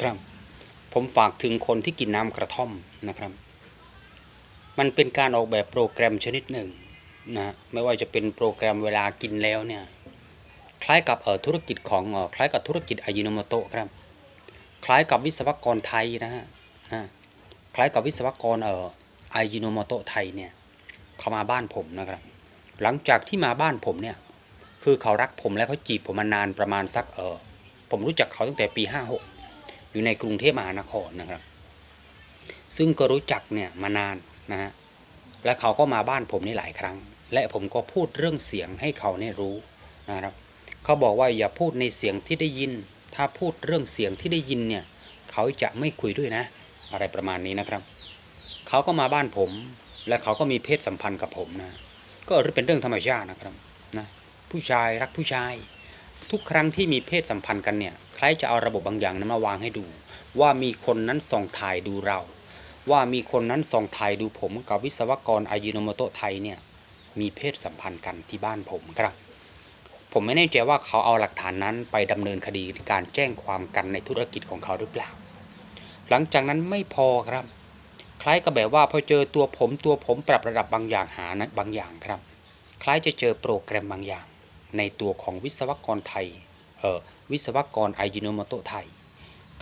ครับ ผมฝากถึงคนที่กินน้ำกระท่อมนะครับ มันเป็นการออกแบบโปรแกรมชนิดหนึ่งนะไม่ว่าจะเป็นโปรแกรมเวลากินแล้วเนี่ยคล้ายกับเออธุรกิจของเออคล้ายกับธุรกิจอายิโนโมโตะครับ คล้ายกับวิศวกรไทยนะฮะอ่าคล้ายกับวิศวกรเอออายิโนโมโตะไทยเนี่ยเขามาบ้านผมนะครับ หลังจากที่มาบ้านผมเนี่ยคือเขารักผมและเขาจีบผมมานานประมาณสักเออผมรู้จักเขาตั้งแต่ปี 56 อยู่ในกรุงเทพมหานครนะครับ ซึ่งก็รู้จักเนี่ยมานานนะฮะและเขาก็มาบ้านผมนี่หลายครั้ง และผมก็พูดเรื่องเสียงให้เขาเนี่ยรู้นะครับ เขาบอกว่าอย่าพูดในเสียงที่ได้ยิน ถ้าพูดเรื่องเสียงที่ได้ยินเนี่ยเขาจะไม่คุยด้วยนะ อะไรประมาณนี้นะครับ เขาก็มาบ้านผม และเขาก็มีเพศสัมพันธ์กับผมนะก็เป็นเรื่องธรรมชาตินะครับนะผู้ชายรักผู้ชาย ทุกครั้งที่มีเพศสัมพันธ์กันเนี่ย ใครจะเอาระบบบางอย่างนั้นมาวางให้ดู ว่ามีคนนั้นส่องถ่ายดูเรา ว่ามีคนนั้นส่องถ่ายดูผมกับวิศวกรอายุโนโมโตไทยเนี่ยมีเพศสัมพันธ์กันที่บ้านผมครับ ผมไม่แน่ใจว่าเขาเอาหลักฐานนั้นไปดำเนินคดีการแจ้งความกันในธุรกิจของเขาหรือเปล่า หลังจากนั้นไม่พอครับ คล้ายกับแบบว่าพอเจอตัวผมตัวผมปรับระดับบางอย่างหานะบางอย่างครับ คล้ายจะเจอโปรแกรมบางอย่าง ในตัวของวิศวกรไทย วิศวกรไอายุโนโมโตไทย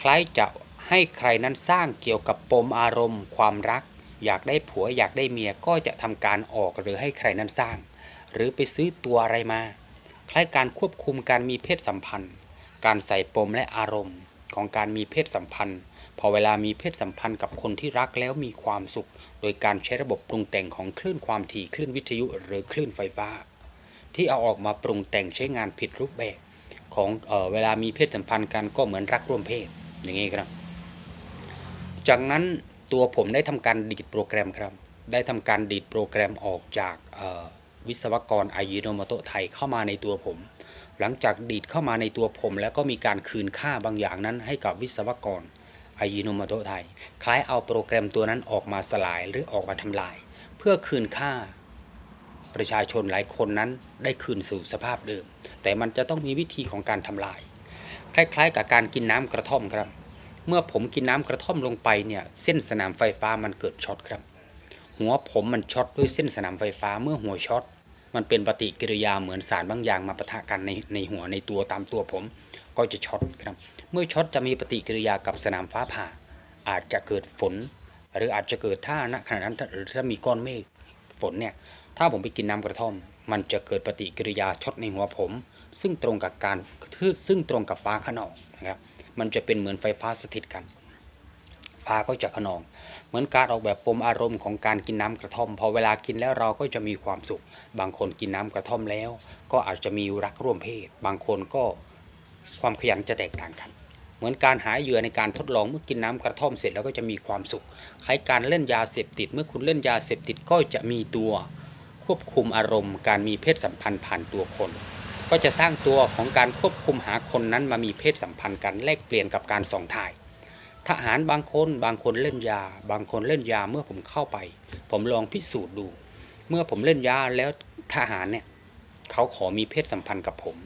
คล้ายจะให้ใครนั้นสร้างเกี่ยวกับปมอารมณ์ ความรัก อยากได้ผัวอยากได้เมียก็จะทำการออกหรือให้ใครนั้นสร้าง หรือไปซื้อตัวอะไรมา คล้ายการควบคุมการมีเพศสัมพันธ์ การใส่ปมและอารมณ์ ของการมีเพศสัมพันธ์ พอเวลามีเพศสัมพันธ์กับคนที่รักแล้วมีความสุข โดยการใช้ระบบปรุงแต่งของคลื่นความถี่คลื่นวิทยุหรือคลื่นไฟฟ้า ที่เอาออกมาปรุงแต่งใช้งานผิดรูปแบบ ของเออเวลามีเพศสัมพันธ์กันก็เหมือนรักร่วมเพศอย่างนี้ครับ จากนั้นตัวผมได้ทำการดีดโปรแกรมครับ ได้ทำการดีดโปรแกรมออกจากวิศวกรอายุโนมโตไทยเข้ามาในตัวผม หลังจากดีดเข้ามาในตัวผม แล้วก็มีการคืนค่าบางอย่างนั้นให้กับวิศวกรอายุโนมโตไทย คล้ายเอาโปรแกรมตัวนั้นออกมาสลายหรือออกมาทำลาย เพื่อคืนค่าประชาชนหลายคนนั้นได้คืนสู่สภาพเดิม แต่มันจะต้องมีวิธีของการทำลาย คล้ายๆ กับการกินน้ำกระท่อมครับ เมื่อผมกินน้ำกระท่อมลงไปเนี่ยเส้นสนามไฟฟ้ามันเกิดช็อตครับ หัวผมมันช็อตด้วยเส้นสนามไฟฟ้าเมื่อหัวช็อตมันเป็นปฏิกิริยาเหมือนสารบางอย่างมาปะทะกันในในหัวในตัวตามตัวผม ก็จะช็อตครับ เมื่อช็อตจะมีปฏิกิริยากับสนามฟ้าผ่า อาจจะเกิดฝน หรืออาจจะเกิดถ้าณขณะนั้นหรือถ้ามีก้อนเมฆฝนเนี่ยถ้าผมไปกินน้ำกระท่อม มันจะเกิดปฏิกิริยาช็อตในหัวผม ซึ่งตรงกับการซึ่งตรงกับฟ้าขนองนะครับมันจะเป็นเหมือนไฟฟ้าสถิตกัน ฟ้าก็จะขนอง เหมือนการออกแบบปมอารมณ์ของการกินน้ำกระท่อม พอเวลากินแล้วเราก็จะมีความสุข บางคนกินน้ำกระท่อมแล้ว ก็อาจจะมีรักร่วมเพศ บางคนก็ความขยันจะแตกต่างกัน เหมือนการหาเหยื่อในการทดลองเมื่อกินน้ำกระท่อมเสร็จแล้วก็จะมีความสุขคล้ายการเล่นยาเสพติด เมื่อคุณเล่นยาเสพติดก็จะมีตัวควบคุมอารมณ์การมีเพศสัมพันธ์ผ่านตัวคน ก็จะสร้างตัวของการควบคุมหาคนนั้นมามีเพศสัมพันธ์กันแลกเปลี่ยนกับการส่องถ่าย ทหารบางคนบางคนเล่นยา บางคนเล่นยาเมื่อผมเข้าไป ผมลองพิสูจน์ดู เมื่อผมเล่นยาแล้วทหารเนี่ยเขาขอมีเพศสัมพันธ์กับผม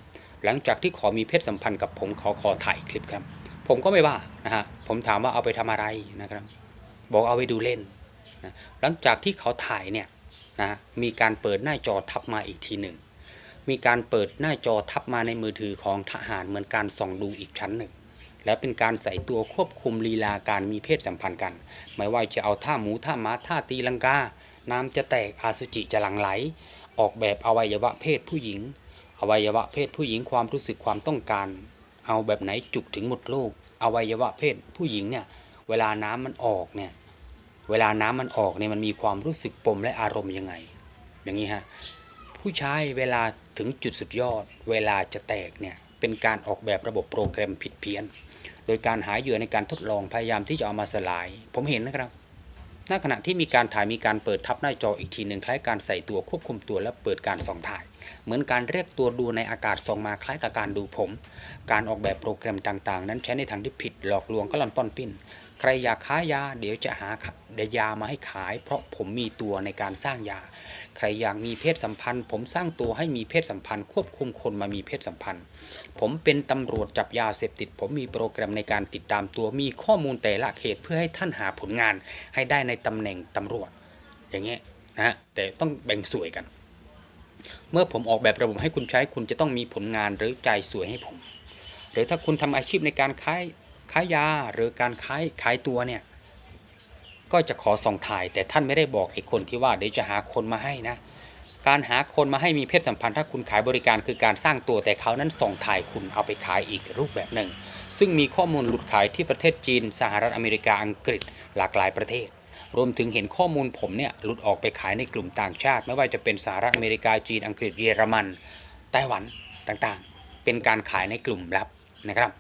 หลังจากที่ขอมีเพศสัมพันธ์กับผมเขาขอถ่ายคลิปครับ ผมก็ไม่ว่านะฮะผมถามว่าเอาไปทำอะไรนะครับ บอกเอาไปดูเล่นนะหลังจากที่เขาถ่ายเนี่ยนะมีการเปิดหน้าจอทับมาอีกทีหนึ่ง มีการเปิดหน้าจอทับมาในมือถือของทหารเหมือนการส่องดูอีกชั้นหนึ่ง และเป็นการใส่ตัวควบคุมลีลาการมีเพศสัมพันธ์กัน ไม่ว่าจะเอาท่าหมูท่าม้าท่าตีลังกา น้ำจะแตกอาสุจิจะหลั่งไหล ออกแบบอวัยวะเพศผู้หญิง อวัยวะเพศผู้หญิงความรู้สึกความต้องการ เอาแบบไหนจุกถึงหมดโลก อวัยวะเพศผู้หญิงเนี่ยเวลาน้ำมันออกเนี่ยเวลาน้ำมันออกเนี่ยมันมีความรู้สึกปมและอารมณ์ยังไง อย่างนี้ฮะผู้ชายเวลา ถึงจุดสุดยอด เวลาจะแตกเนี่ยเป็นการออกแบบระบบโปรแกรมผิดเพี้ยน โดยการหาเหยื่อในการทดลองพยายามที่จะเอามาสลาย ผมเห็นนะครับณขณะที่มีการถ่ายมีการเปิดทับหน้าจออีกทีหนึ่งคล้ายการใส่ตัวควบคุมตัวและเปิดการส่องถ่าย เหมือนการเรียกตัวดูในอากาศส่งมาคล้ายกับการดูผม การออกแบบโปรแกรมต่างๆ นั้นใช้ในทางที่ผิดหลอกลวงก็ล่อนป้อนปิ้น ใครอยากค้ายาเดี๋ยวจะหาเดยามาให้ขาย เพราะผมมีตัวในการสร้างยา ใครอยากมีเพศสัมพันธ์ ผมสร้างตัวให้มีเพศสัมพันธ์ ควบคุมคนมามีเพศสัมพันธ์ ผมเป็นตำรวจจับยาเสพติด ผมมีโปรแกรมในการติดตามตัวมีข้อมูลแต่ละเขตเพื่อให้ท่านหาผลงานให้ได้ในตำแหน่งตำรวจ อย่างเงี้ยนะฮะแต่ต้องแบ่งสวยกัน เมื่อผมออกแบบระบบให้คุณใช้คุณจะต้องมีผลงานหรือจ่ายสวยให้ผม หรือถ้าคุณทำอาชีพในการขาย ขายยาหรือการขายขายตัวเนี่ยก็จะขอส่องถ่าย แต่ท่านไม่ได้บอกไอ้คนที่ว่าเดี๋ยวจะหาคนมาให้นะ การหาคนมาให้มีเพศสัมพันธ์ถ้าคุณขายบริการคือการสร้างตัวแต่เขานั้นส่องถ่ายคุณเอาไปขายอีกรูปแบบหนึ่ง ซึ่งมีข้อมูลหลุดขายที่ประเทศจีน สหรัฐอเมริกาอังกฤษหลากหลายประเทศ รวมถึงเห็นข้อมูลผมเนี่ยหลุดออกไปขายในกลุ่มต่างชาติ ไม่ว่าจะเป็นสหรัฐอเมริกาจีนอังกฤษเยอรมันไต้หวันต่างๆ เป็นการขายในกลุ่มลับนะครับ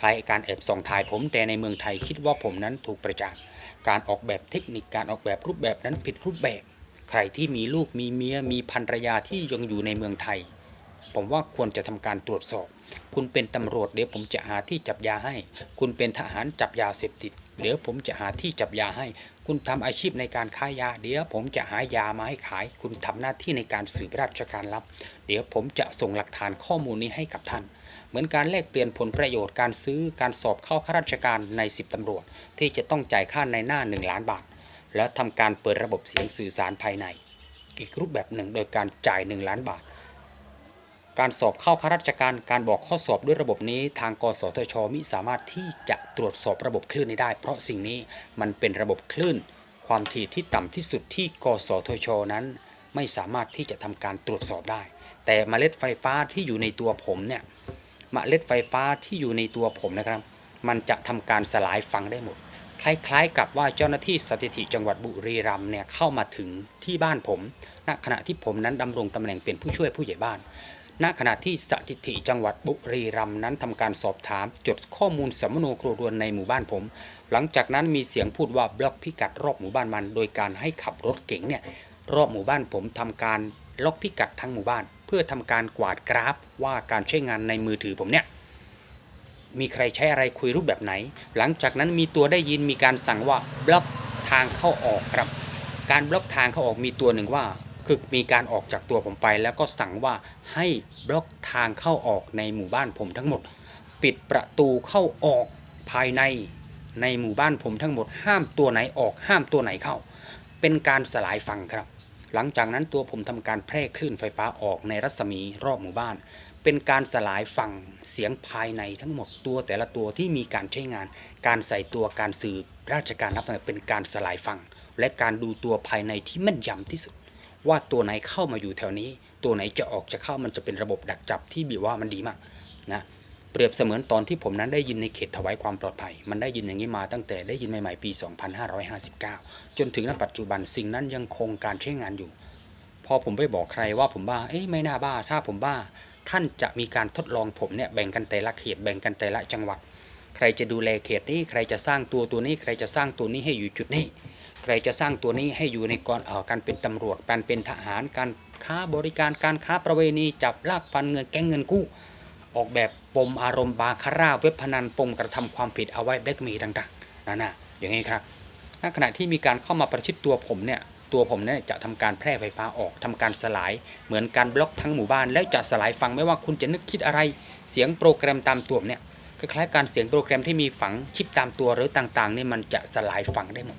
คล้ายการแอบส่องถ่ายผมแต่ในเมืองไทยคิดว่าผมนั้นถูกประจานการออกแบบเทคนิคการออกแบบรูปแบบนั้นผิดรูปแบบ ใครที่มีลูกมีเมียมีภรรยาที่ยังอยู่ในเมืองไทย ผมว่าควรจะทำการตรวจสอบ คุณเป็นตำรวจเดี๋ยวผมจะหาที่จับยาให้ คุณเป็นทหารจับยาเสพติดเดี๋ยวผมจะหาที่จับยาให้ คุณทำอาชีพในการค้ายา เดี๋ยวผมจะหายามาให้ขาย คุณทำหน้าที่ในการสืบราชการลับ เดี๋ยวผมจะส่งหลักฐานข้อมูลนี้ให้กับท่าน มือนการแลกเปลี่ยนผลประโยชน์การซื้อการสอบเข้าข้าราชการใน 10ตำรวจ ที่จะต้องจ่ายค่าในหน้า 1 ล้านบาท แล้วทำการเปิดระบบเสียงสื่อสารภายใน อีกรูปแบบหนึ่งโดยการจ่าย 1 ล้านบาท การสอบเข้าข้าราชการการบอกข้อสอบด้วยระบบนี้ ทางกสทชมิสามารถที่จะตรวจสอบระบบคลื่นได้ เพราะสิ่งนี้มันเป็นระบบคลื่น ความถี่ที่ต่ำที่สุดที่กสทช นั้น ไม่สามารถที่จะทำการตรวจสอบได้ แต่เมล็ดไฟฟ้าที่อยู่ในตัวผมเนี่ย เมล็ดไฟฟ้าที่อยู่ในตัวผมนะครับ มันจะทำการสลายฟังได้หมด คล้ายๆ กับว่าเจ้าหน้าที่สถิติจังหวัดบุรีรัมย์เนี่ยเข้ามาถึงที่บ้านผม ณขณะที่ผมนั้นดำรงตำแหน่งเป็นผู้ช่วยผู้ใหญ่บ้าน ณขณะที่สถิติจังหวัดบุรีรัมย์นั้นทำการสอบถาม จดข้อมูลสำมโนครัวเรือนในหมู่บ้านผม หลังจากนั้นมีเสียงพูดว่าบล็อกพิกัดรอบหมู่บ้านมัน โดยการให้ขับรถเก๋งเนี่ยรอบหมู่บ้านผมทำการล็อกพิกัดทั้งหมู่บ้าน เพื่อทำการกวาดกราฟว่าการใช้งานในมือถือผมเนี่ยมีใครใช้อะไรคุยรูปแบบไหน หลังจากนั้นมีตัวได้ยินมีการสั่งว่าบล็อกทางเข้าออกครับ การบล็อกทางเข้าออกมีตัวหนึ่งว่า คือมีการออกจากตัวผมไปแล้วก็สั่งว่าให้บล็อกทางเข้าออกในหมู่บ้านผมทั้งหมด ปิดประตูเข้าออกภายในในหมู่บ้านผมทั้งหมดห้ามตัวไหนออกห้ามตัวไหนเข้า เป็นการสลายฟังครับ หลังจากนั้นตัวผมทำการแพร่คลื่นไฟฟ้าออกในรัศมีรอบหมู่บ้าน เป็นการสลายฟังเสียงภายในทั้งหมดตัวแต่ละตัวที่มีการใช้งาน การใส่ตัวการสื่อราชการรับเป็นการสลายฟังและการดูตัวภายในที่แม่นยำที่สุด ว่าตัวไหนเข้ามาอยู่แถวนี้ ตัวไหนจะออกจะเข้ามันจะเป็นระบบดักจับที่บีว่ามันดีมากนะ เปรียบเสมือนตอนที่ผมนั้นได้ยินในเขตถวายความปลอดภัย มันได้ยินอย่างนี้มาตั้งแต่ได้ยินใหม่ๆปี 2559 จนถึงณปัจจุบันสิ่งนั้นยังคงการใช้งานอยู่ พอผมไปบอกใครว่าผมบ้าเอ้ยไม่น่าบ้า ถ้าผมบ้า ท่านจะมีการทดลองผมเนี่ยแบ่งกันแต่ละเขตแบ่งกันแต่ละจังหวัด ใครจะดูแลเขตนี้ใครจะสร้างตัวตัวนี้ ใครจะสร้างตัวนี้ให้อยู่จุดนี้ ใครจะสร้างตัวนี้ให้อยู่ในกรเอ่อการเป็นตำรวจการเป็นทหารการค้าบริการการค้าประเวณีจับลากฟันเงินแก๊งเงินกู้ ออกแบบ ปมอารมณ์บาคาร่าเว็บพนันปมกระทำความผิดเอาไว้แบล็กเมย์ต่างๆนั่นนะอย่างนี้ครับณขณะที่มีการเข้ามาประชิดตัวผมเนี่ยตัวผมเนี่ยจะทำการแพร่ไฟฟ้าออกทำการสลาย เหมือนการบล็อกทั้งหมู่บ้าน แล้วจะสลายฟังไม่ว่าคุณจะนึกคิดอะไร เสียงโปรแกรมตามตัวเนี่ยคล้ายๆการเสียงโปรแกรมที่มีฝังชิปตามตัวหรือต่างๆเนี่ยมันจะสลายฟังได้หมด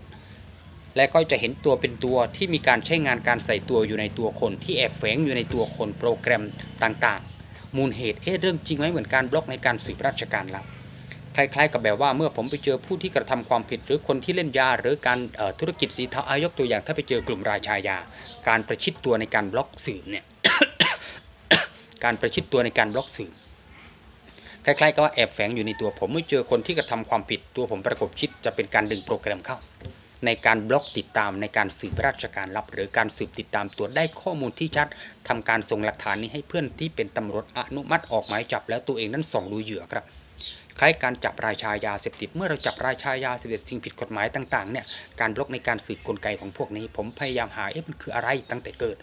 และก็จะเห็นตัวเป็นตัวที่มีการใช้งานการใส่ตัวอยู่ในตัวคนที่แอบแฝงอยู่ในตัวคนโปรแกรมต่างๆ มูลเหตุเอ๊ะเรื่องจริงไหมเหมือนการบล็อกในการสืบราชการลับคล้ายๆกับแบบว่าเมื่อผมไปเจอผู้ที่กระทำความผิด หรือคนที่เล่นยา หรือการธุรกิจสีเทาอายกตัวอย่าง ถ้าไปเจอกลุ่มรายชายา การประชิดตัวในการบล็อกสื่อเนี่ยการประชิดตัวในการบล็อกสื่อคล้ายๆกับว่าแอบแฝงอยู่ในตัวผมเมื่อเจอคนที่กระทำความผิดตัวผมประกบชิดจะเป็นการดึงโปรแกรมเข้า ในการบล็อกติดตามในการสืบราชการลับ หรือการสืบติดตามตัวได้ข้อมูลที่ชัดทำการส่งหลักฐานนี้ให้เพื่อนที่เป็นตำรวจอนุมัติออกหมายจับ แล้วตัวเองนั้นส่องดูเหยื่อครับคล้ายการจับรายชายาเสพติดเมื่อเราจับรายชายาเสพติดสิ่งผิดกฎหมายต่างๆเนี่ยการบล็อกในการสืบกลไกของพวกนี้ ผมพยายามหาเอ๊ะมันคืออะไรตั้งแต่เกิด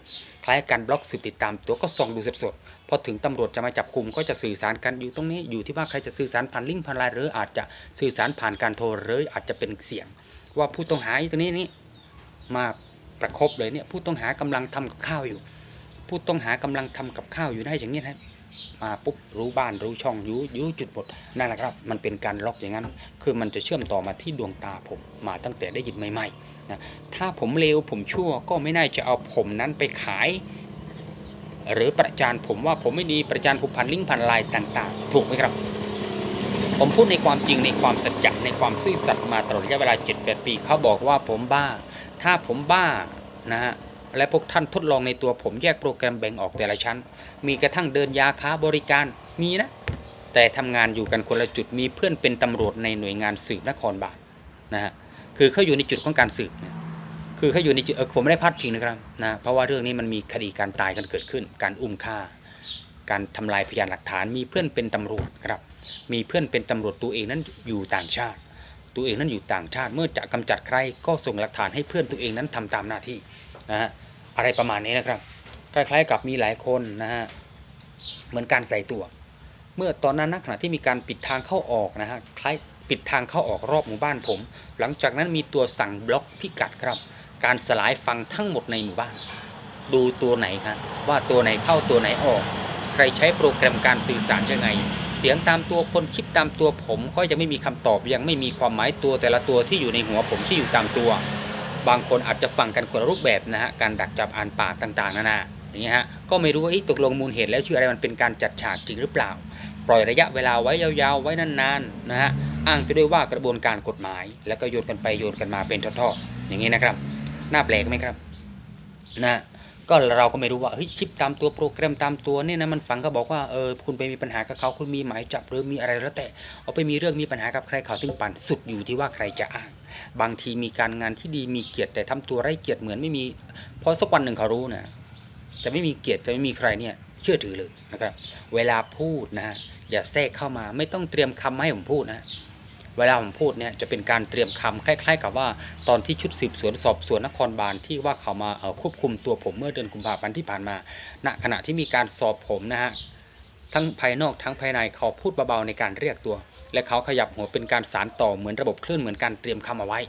คล้ายการบล็อกสืบติดตามตัวก็ส่องดูสดๆพอถึงตำรวจจะมาจับกลุ่มก็จะสื่อสารกันอยู่ตรงนี้อยู่ที่ว่าใครจะสื่อสารผ่านลิงก์ผ่านไลน์หรืออาจจะสื่อสารผ่านการโทรหรืออาจจะเป็นเสียง ว่าผู้ต้องหาอยู่ตรงนี้นี่มาประคบเลยเนี่ยผู้ต้องหากำลังทำกับข้าวอยู่ ผู้ต้องหากำลังทำกับข้าวอยู่ได้อย่างนี้นะมาปุ๊บรู้บ้านรู้ช่องรู้รู้จุดหมดนั่นแหละครับ มันเป็นการล็อกอย่างนั้น คือมันจะเชื่อมต่อมาที่ดวงตาผมมาตั้งแต่ได้ยินใหม่ๆนะถ้าผมเลวผมชั่วก็ไม่น่าจะเอาผมนั้นไปขาย หรือประจานผมว่าผมไม่ดีประจานผมผ่านลิงก์ผ่านลน์ต่าง ๆ ถูกไหมครับ ผมพูดในความจริงในความสัจจะในความซื่อสัตย์มาตลอดระยะเวลา7-8ปี เขาบอกว่าผมบ้า ถ้าผมบ้านะฮะและพวกท่านทดลองในตัวผมแยกโปรแกรมแบ่งออกแต่ละชั้น มีกระทั่งเดินยาค้าบริการมีนะ แต่ทำงานอยู่กันคนละจุดมีเพื่อนเป็นตำรวจในหน่วยงานสืบนครบาลนะฮะคือเขาอยู่ในจุดของการสืบคือเขาอยู่ในจุดเออผมไม่ได้พัดพิงนะครับนะเพราะว่าเรื่องนี้มันมีคดีการตายกันเกิดขึ้น การอุ้มฆ่า การทำลายพยานหลักฐานมีเพื่อนเป็นตำรวจครับ มีเพื่อนเป็นตำรวจตัวเองนั้นอยู่ต่างชาติ ตัวเองนั้นอยู่ต่างชาติเมื่อจะกำจัดใครก็ส่งหลักฐานให้เพื่อนตัวเองนั้นทำตามหน้าที่นะฮะอะไรประมาณนี้นะครับคล้ายๆกับมีหลายคนนะฮะเหมือนการใส่ตัว เมื่อตอนนั้นนะขณะที่มีการปิดทางเข้าออกนะฮะคล้ายปิดทางเข้าออกรอบหมู่บ้านผม หลังจากนั้นมีตัวสั่งบล็อกพิกัดครับ การสลายฟังทั้งหมดในหมู่บ้าน ดูตัวไหนครับว่าตัวไหนเข้าตัวไหนออก ใครใช้โปรแกรมการสื่อสารยังไง สียงตามตัวคนชิปตามตัวผมก็ยังไม่มีคำตอบยังไม่มีความหมายตัวแต่ละตัวที่อยู่ในหัวผมที่อยู่ตามตัว บางคนอาจจะฟังกันคนละรูปแบบนะฮะการดักจับอ่านปากต่างๆนานาอย่างเงี้ยฮะก็ไม่รู้ว่าเอ๊ะตกลงมูลเหตุแล้วชื่ออะไรมันเป็นการจัดฉากจริงหรือเปล่า ปล่อยระยะเวลาไว้ยาวๆ ไว้นานๆนะฮะอ้างไปด้วยว่ากระบวนการกฎหมาย แล้วก็โยนกันไปโยนกันมาเป็นทอดๆอย่างนี้นะครับ น่าแปลกไหมครับนะ ก็เราก็ไม่รู้ว่าเฮ้ยชิปตามตัวโปรแกรมตามตัวเนี่ยนะมันฝังก็บอกว่าเออคุณไปมีปัญหากับเขาคุณมีหมายจับหรือมีอะไรแล้วแต่เอาไปมีเรื่องมีปัญหากับใครเขาถึงปั่นสุดอยู่ที่ว่าใครจะอ้าง บางทีมีการงานที่ดีมีเกียรติแต่ทำตัวไร้เกียรติเหมือนไม่มีเพราะสักวันหนึ่งเขารู้นะจะไม่มีเกียรติจะไม่มีใครเนี่ยเชื่อถือเลยนะครับ เวลาพูดนะอย่าแทรกเข้ามาไม่ต้องเตรียมคำมาให้ผมพูดนะ เวลาผมพูดเนี่ยจะเป็นการเตรียมคำคล้าย ๆ กับว่าตอนที่ชุดสืบสวนสอบสวนนครบาลที่ว่าเขามาควบคุมตัวผมเมื่อเดือนกุมภาพันธ์ที่ผ่านมาณขณะที่มีการสอบผมนะฮะทั้งภายนอกทั้งภายในเขาพูดเบาๆในการเรียกตัว และเขาขยับหัวเป็นการสารต่อเหมือนระบบคลื่นเหมือนการเตรียมคำเอาไว้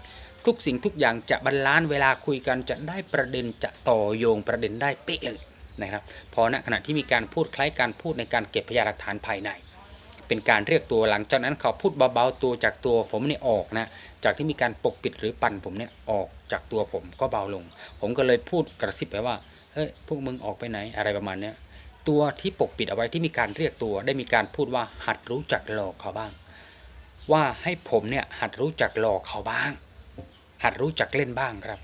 ทุกสิ่งทุกอย่างจะบรรลานเวลาคุยกันจะได้ประเด็นจะต่อโยงประเด็นได้เป๊ะเลยนะครับพอณขณะที่มีการพูดคล้ายการพูดในการเก็บพยานหลักฐานภายใน เป็นการเรียกตัวหลังจากนั้นเขาพูดเบาๆตัวจากตัวผมเนี่ยออกนะจากที่มีการปกปิดหรือปั่นผมเนี่ยออกจากตัวผมก็เบาลง ผมก็เลยพูดกระซิบไปว่าเฮ้ยพวกมึงออกไปไหนอะไรประมาณเนี้ยตัวที่ปกปิดเอาไว้ที่มีการเรียกตัว ได้มีการพูดว่าหัดรู้จักหลอกเขาบ้าง ว่าให้ผมเนี่ยหัดรู้จักหลอกเขาบ้าง หัดรู้จักเล่นบ้างครับ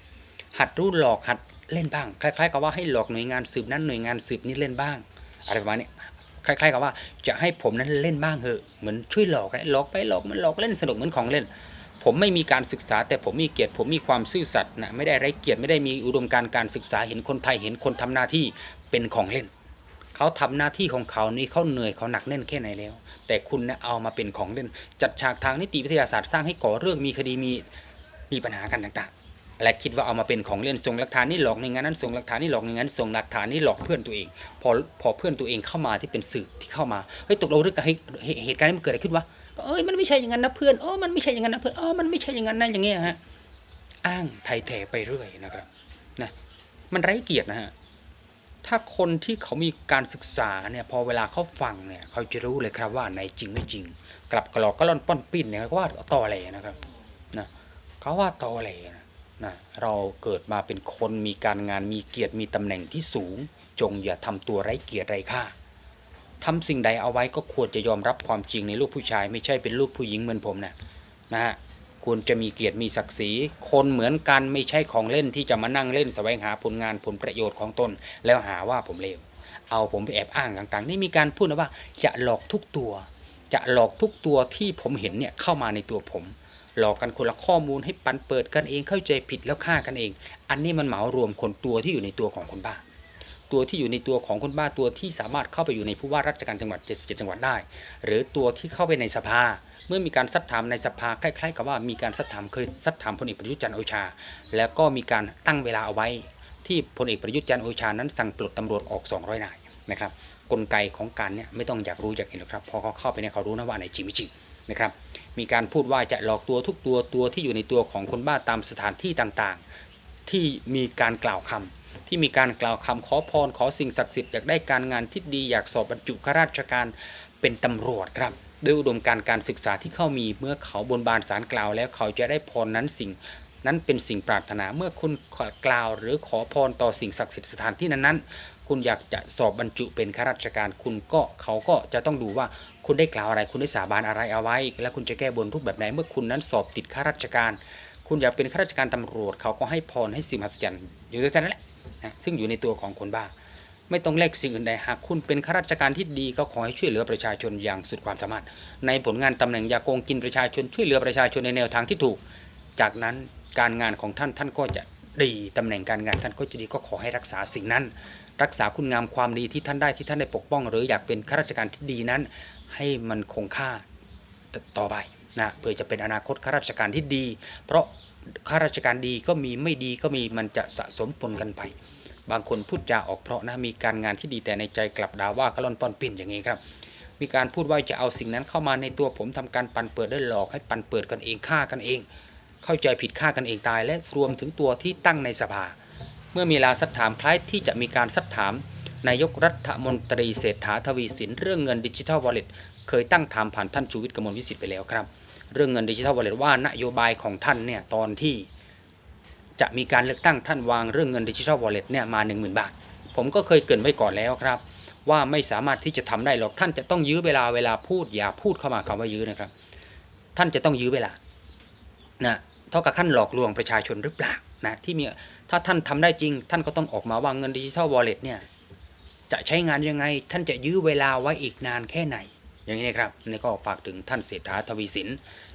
หัดรู้หลอกหัดเล่นบ้าง คล้ายๆกับว่าให้หลอกหน่วยงานสืบนั้นหน่วยงานสืบนี้เล่นบ้าง อะไรประมาณนี้ คล้ายๆกับว่าจะให้ผมนั้นเล่นบ้างเหอะเหมือนช่วยหลอกนะหลอกไปหลอกมันหลอกเล่นสนุกเหมือนของเล่น ผมไม่มีการศึกษา แต่ผมมีเกียรติผมมีความซื่อสัตย์นะไม่ได้ไร้เกียรติไม่ได้มีอุดมการณ์การศึกษาเห็นคนไทยเห็นคนทำหน้าที่เป็นของเล่นเขาทำหน้าที่ของเขานี่เขาเหนื่อยเขาหนักแน่นแค่ไหนแล้ว แต่คุณนี่ยเอามาเป็นของเล่น จัดฉากทางนิติวิทยาศาสตร์สร้างให้ก่อเรื่องมีคดีมีมีปัญหากันต่างๆ และคิดว่าเอามาเป็นของเล่นส่งหลักฐานนี่หลอกในงานนั้นส่งหลักฐานนี่หลอกในงานส่งหลักฐานนี่หลอกเพื่อนตัวเอง พอพอเพื่อนตัวเองเข้ามาที่เป็นสื่อที่เข้ามาเฮ้ยตกลงเรื่องเหตุเหตุการณ์นี้มันเกิดอะไรขึ้นวะเอ้ยมันไม่ใช่อย่างนั้นนะเพื่อนอ๋อมันไม่ใช่อย่างนั้นนะเพื่อนอ๋อมันไม่ใช่อย่างนั้นนะอย่างเงี้ยฮะอ้างไทยแถไปเรื่อยนะครับนะมันไร้เกียรตินะฮะถ้าคนที่เขามีการศึกษาเนี่ยพอเวลาเขาฟังเนี่ยเขาจะรู้เลยครับว่าไหนจริงไม่จริง กลับกระหลอกก็ล่อนป้อนปิ้นเนี่ยเขาว่าต่อแหลนะครับนะเขาว่าตอแหลนะ นะเราเกิดมาเป็นคนมีการงานมีเกียรติมีตำแหน่งที่สูง จงอย่าทำตัวไร้เกียรติไร้ค่าทำสิ่งใดเอาไว้ก็ควรจะยอมรับความจริงในลูกผู้ชาย ไม่ใช่เป็นลูกผู้หญิงเหมือนผมนะนะฮะควรจะมีเกียรติมีศักดิ์ศรี คนเหมือนกันไม่ใช่ของเล่นที่จะมานั่งเล่นแสวงหาผลงานผลประโยชน์ของตน แล้วหาว่าผมเลวเอาผมไปแอบอ้างต่างๆ นี่มีการพูดนะว่าจะหลอกทุกตัว จะหลอกทุกตัวที่ผมเห็นเนี่ยเข้ามาในตัวผม หลอกกันคนละข้อมูลให้ปันเปิดกันเองเข้าใจผิดแล้วฆ่ากันเอง อันนี้มันเหมารวมคนตัวที่อยู่ในตัวของคนบ้า ตัวที่อยู่ในตัวของคนบ้าตัวที่สามารถเข้าไปอยู่ในผู้ว่าราชการจังหวัด 77 จังหวัดได้ หรือตัวที่เข้าไปในสภา เมื่อมีการซักถามในสภาคล้ายๆ กับว่ามีการซักถามเคยซักถามพลเอกประยุทธ์จันทร์โอชา แล้วก็มีการตั้งเวลาเอาไว้ ที่พลเอกประยุทธ์จันทร์โอชานั้นสั่งปลดตำรวจออก 200 นายนะครับกลไกของการเนี่ยไม่ต้องอยากรู้อยากเห็นหรอกครับพอเขาเข้าไปเนี่ยเขารู้นะว่าอันไหนจริงไม่จริงนะครับ มีการพูดว่าจะหลอกตัวทุกตัวตัวที่อยู่ในตัวของคนบ้าตามสถานที่ต่างๆ ที่มีการกล่าวคำที่มีการกล่าวคำขอพรขอสิ่งศักดิ์สิทธิ์อยากได้การงานที่ดีอยากสอบบรรจุข้าราชการเป็นตำรวจครับด้วยอุดมการการศึกษาที่เขามีเมื่อเขาบนบานสารกล่าวแล้วเขาจะได้พรนั้นสิ่ง นั้นเป็นสิ่งปรารถนาเมื่อคุณกล่าว หรือขอพรต่อสิ่งศักดิ์สิทธิ์สถานที่นั้นๆ คุณอยากจะสอบบรรจุเป็นข้าราชการคุณก็เขาก็จะต้องดูว่าคุณได้กล่าวอะไร คุณได้สาบานอะไรเอาไว้ และคุณจะแก้บนรูปแบบไหนเมื่อคุณนั้นสอบติดข้าราชการ คุณอยากเป็นข้าราชการตำรวจ เขาก็ให้พรให้สิ่งมหัศจรรย์อยู่ในนั้นแหละนะซึ่งอยู่ในตัวของคนบ้า ไม่ต้องแลกสิ่งอื่นใดหากคุณเป็นข้าราชการที่ดีก็ขอให้ช่วยเหลือประชาชนอย่างสุดความสามารถ ในผลงานตำแหน่งอย่าโกงกินประชาชนช่วยเหลือประชาชนในแนวทางที่ถูก จากนั้นการงานของท่านท่านก็จะดีตำแหน่งการงานท่านก็จะดีก็ขอให้รักษาสิ่งนั้น รักษาคุณงามความดีที่ท่านได้ที่ท่านได้ปกป้อง หรืออยากเป็นข้าราชการที่ดีนั้น ให้มันคงค่าต่อไปนะเพื่อจะเป็นอนาคตข้าราชการที่ดี เพราะข้าราชการดีก็มีไม่ดีก็มีมันจะสะสมปนกันไป บางคนพูดจาออกเพราะนะมีการงานที่ดีแต่ในใจกลับด่าว่ากระล่อนป้อนปิ้นอย่างนี้ครับ มีการพูดว่าจะเอาสิ่งนั้นเข้ามาในตัวผมทำการปันเปิดได้หลอกให้ปันเปิดกันเองฆ่ากันเอง เข้าใจผิดฆ่ากันเองตาย และรวมถึงตัวที่ตั้งในสภา เมื่อมีลาสักถามคล้ายที่จะมีการสักถาม นายกรัฐมนตรีเศรษฐาทวีสินเรื่องเงินดิจิทัลวอลเล็ตเคยตั้งถามผ่านท่านชูวิทย์กมลวิสิทธิ์ไปแล้วครับ เรื่องเงินดิจิทัลวอลเล็ตว่านโยบายของท่านเนี่ยตอนที่จะมีการเลือกตั้งท่านวางเรื่องเงินดิจิทัลวอลเล็ตเนี่ยมา 1 0,000 บาท ผมก็เคยเกินไว้ก่อนแล้วครับ ว่าไม่สามารถที่จะทำได้หรอกท่านจะต้องยื้อเวลาเวลาพูดอย่าพูดเข้ามาคำว่ายื้อนะครับ ท่านจะต้องยื้อเวลานะเท่ากับท่านหลอกลวงประชาชนหรือเปล่านะที่มี ถ้าท่านทำได้จริง ท่านก็ต้องออกมาว่าเงินดิจิทัลวอลเล็ตเนี่ยจะใช้งานยังไง ท่านจะยื้อเวลาไว้อีกนานแค่ไหน อย่างนี้นะครับนี่ก็ฝากถึงท่านเศรษฐาทวีสิน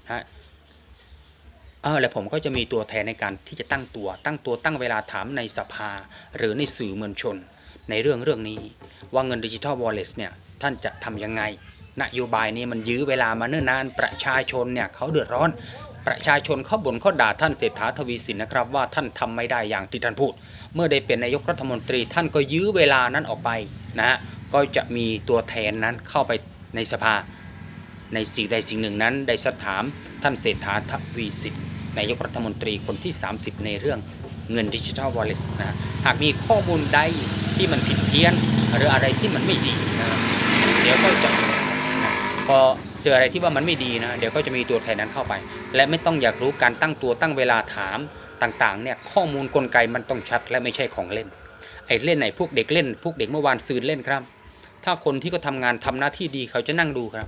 นะเออแล้วผมก็จะมีตัวแทนในการที่จะตั้งตัว ตั้งตัวตั้งเวลาถามในสภา หรือในสื่อมวลชน ในเรื่องเรื่องนี้ ว่าเงินดิจิทัลวอลเล็ตเนี่ยท่านจะทำยังไง นโยบายนี้มันยื้อเวลามาเนิ่นนานประชาชนเนี่ยเขาเดือดร้อน ประชาชนเขาบ่นเขาด่าท่านเศรษฐาทวีสินนะครับ ว่าท่านทำไม่ได้อย่างที่ท่านพูด เมื่อได้เป็นนายกรัฐมนตรีท่านก็ยื้อเวลานั้นออกไปนะฮะก็จะมีตัวแทนนั้นเข้าไปในสภา ในสิ่งใดสิ่งหนึ่งนั้น ได้สักถามท่านเศรษฐาทวีสินนายกรัฐมนตรีคนที่ 30 ในเรื่องเงินดิจิทัลวอลเล็ตนะหากมีข้อมูลใดที่มันผิดเพี้ยน หรืออะไรที่มันไม่ดีนะเดี๋ยวก็จะนะพอ จออะไรที่ว่ามันไม่ดีนะ เดี๋ยวก็จะมีตัวแทนนั้นเข้าไป และไม่ต้องอยากรู้การตั้งตัวตั้งเวลาถามต่างๆเนี่ยข้อมูลกลไกมันต้องชัดและไม่ใช่ของเล่น ไอ้เล่นไหนพวกเด็กเล่น พวกเด็กเมื่อวานซืนเล่นครับ ถ้าคนที่เขาทำงานทำหน้าที่ดีเขาจะนั่งดูครับ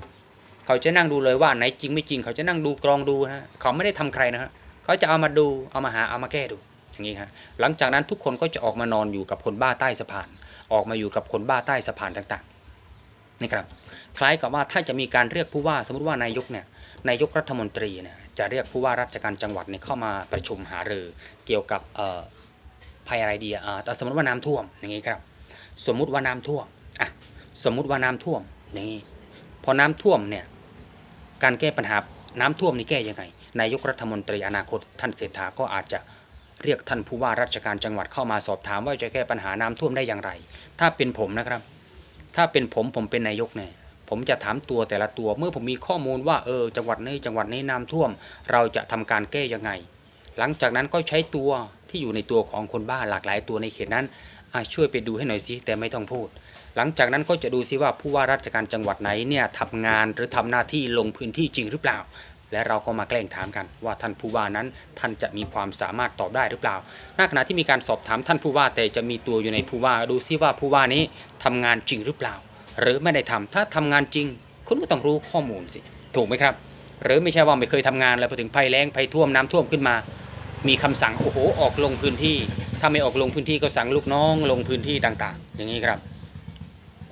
เขาจะนั่งดูเลยว่าไหนจริงไม่จริง เขาจะนั่งดูกรองดูนะเขาไม่ได้ทำใครนะฮะเขาจะเอามาดูเอามาหาเอามาแก้ดูอย่างนี้ฮะหลังจากนั้นทุกคนก็จะออกมานอนอยู่กับคนบ้าใต้สะพาน ออกมาอยู่กับคนบ้าใต้สะพานต่าง นี่ครับคล้ายกับว่าถ้าจะมีการเรียกผู้ว่าสมมติว่านายกเนี่ยนายกรัฐมนตรีเนี่ยจะเรียกผู้ว่าราชการจังหวัดเนี่ยเข้ามาประชุมหารือเกี่ยวกับเอ่อภัยอะไรดีอะแต่สมมติว่าน้ำท่วมอย่างนี้ครับสมมุติว่าน้ำท่วมอะสมมุติว่าน้ำท่วมอย่างนี้พอน้ำท่วมเนี่ยการแก้ปัญหาน้ำท่วมนี่แก้ยังไงนายกรัฐมนตรีอนาคตท่านเศรษฐาก็อาจจะเรียกท่านผู้ว่าราชการจังหวัดเข้ามาสอบถามว่าจะแก้ปัญหาน้ำท่วมได้อย่างไร ถ้าเป็นผมนะครับ ถ้าเป็นผมผมเป็นนายกเนี่ยผมจะถามตัวแต่ละตัวเมื่อผมมีข้อมูลว่าเออจังหวัดนี้จังหวัดนี้น้ำท่วม เราจะทำการแก้ยังไง หลังจากนั้นก็ใช้ตัวที่อยู่ในตัวของคนบ้าหลากหลายตัวในเขตนั้นช่วยไปดูให้หน่อยสิแต่ไม่ต้องพูด หลังจากนั้นก็จะดูซิว่าผู้ว่าราชการจังหวัดไหนเนี่ยทำงานหรือทำหน้าที่ลงพื้นที่จริงหรือเปล่า และเราก็มาแกล้งถามกัน ว่าท่านผู้ว่านั้นท่านจะมีความสามารถตอบได้หรือเปล่าณขณะที่มีการสอบถามท่านผู้ว่าแต่จะมีตัวอยู่ในผู้ว่าดูซิว่าผู้ว่านี้ทำงานจริงหรือเปล่า หรือไม่ได้ทำถ้าทำงานจริง คุณก็ต้องรู้ข้อมูลสิถูกไหมครับ หรือไม่ใช่ว่าไม่เคยทำงานแล้วพอถึงภัยแล้งภัยท่วมน้ำท่วมขึ้นมา มีคำสั่งโอ้โหออกลงพื้นที่ ถ้าไม่ออกลงพื้นที่ก็สั่งลูกน้องลงพื้นที่ต่าง ๆ อย่างนี้ครับ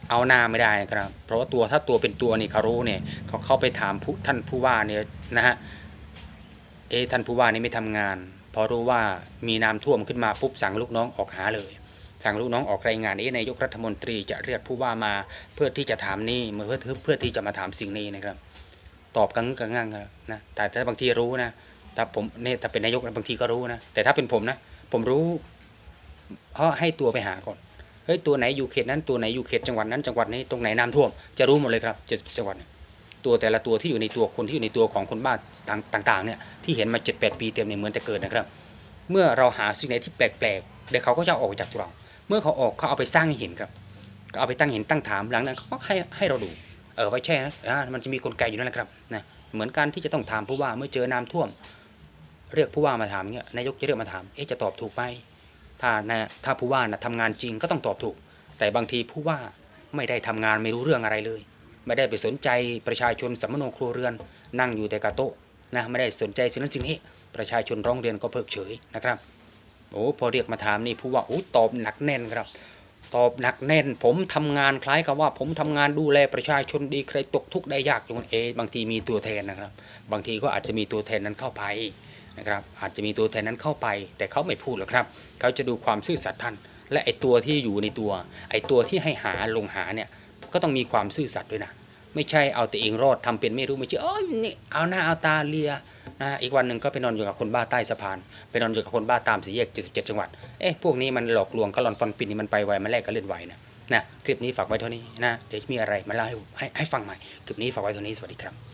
เอาหน้าไม่ได้นะครับ เพราะว่าตัวถ้าตัวเป็นตัวนี่เขารู้เนี่ยเขาเข้าไปถามผู้ท่านผู้ว่าเนี่ยนะฮะเอท่านผู้ว่านี่ไม่ทำงาน พอรู้ว่ามีน้ำท่วมขึ้นมาปุ๊บสั่งลูกน้องออกหาเลย สั่งลูกน้องออกรายงานเอ๊ะนายกรัฐมนตรีจะเรียกผู้ว่ามาเพื่อที่จะถามนี่เพื่อเพื่อที่จะมาถามสิ่งนี้นะครับ ตอบกังกังงังครับนะแต่ถ้าบางทีรู้นะถ้าผมเนี่ยถ้าเป็นนายกบางทีก็รู้นะแต่ถ้าเป็นผมนะผมรู้เพราะให้ตัวไปหาก่อน เฮ้ยตัวไหนอยู่เขตนั้นตัวไหนอยู่เขตจังหวัดนั้นจังหวัดนี้ตรงไหนน้ำท่วมจะรู้หมดเลยครับเจ็ดจังหวัดตัวแต่ละตัวที่อยู่ในตัวคนที่อยู่ในตัวของคนบ้านต่างๆเนี่ยที่เห็นมาเจ็ดแปดปีเต็มเนี่ยเหมือนแต่เกิดนะครับ เมื่อเราหาสิ่งไหนที่แปลกๆเดี๋ยวเขาก็จะออกจากตัวเรา เมื่อเขาออกเขาเอาไปสร้างให้เห็นครับก็เอาไปตั้งเห็นตั้งถามหลังนั้นเขาก็ให้ให้เราดูเออไว้แช่นะมันจะมีกลไกอยู่นั่นแหละครับนะเหมือนกันที่จะต้องถามผู้ว่าเมื่อเจอน้ำท่วม เรียกผู้ว่ามาถามเงี้ยนายกจะเรียกมาถามเอ๊ะจะตอบถูกไหม ถ้านะถ้าผู้ว่านะทำงานจริงก็ต้องตอบถูก แต่บางทีผู้ว่าไม่ได้ทำงานไม่รู้เรื่องอะไรเลย ไม่ได้ไปสนใจประชาชนสัมมโนครัวเรือน นั่งอยู่แต่กะโต๊ะนะไม่ได้สนใจสิ่งนั้นสิ่งนี้ ประชาชนร้องเรียนก็เพิกเฉยนะครับโอ้พอเรียกมาถามนี่ผู้ว่าโอ้ตอบหนักแน่นครับ ตอบหนักแน่น ผมทำงานคล้ายกับว่า ผมทำงานดูแลประชาชนดีใครตกทุกข์ได้ยากอย่างนั้นเอบางทีมีตัวแทนนะครับ บางทีก็อาจจะมีตัวแทนนั้นเข้าไป นะครับอาจจะมีตัวแทนนั้นเข้าไป แต่เขาไม่พูดหรอกครับ เขาจะดูความซื่อสัตย์ท่าน และไอตัวที่อยู่ในตัว ไอตัวที่ให้หาลงหาเนี่ยก็ต้องมีความซื่อสัตย์ด้วยนะไม่ใช่เอาแต่เองรอดทำเป็นไม่รู้ไม่เชื่อโอ้ยนี่เอาหน้าเอาตาเลียนะอีกวันหนึ่งก็ไปนอนอยู่กับคนบ้าใต้สะพานไปนอนอยู่กับคนบ้าตามสี่แยก 77 จังหวัดเอ๊ะพวกนี้มันหลอกลวงกะหลอนปอนปินนี่มันไปไวมันแลกกันเล่นไวนะนะคลิปนี้ฝากไว้เท่านี้นะเดี๋ยวมีอะไรมาเล่าให้ให้ฟังใหม่คลิปนี้ฝากไว้เท่านี้สวัสดีครับ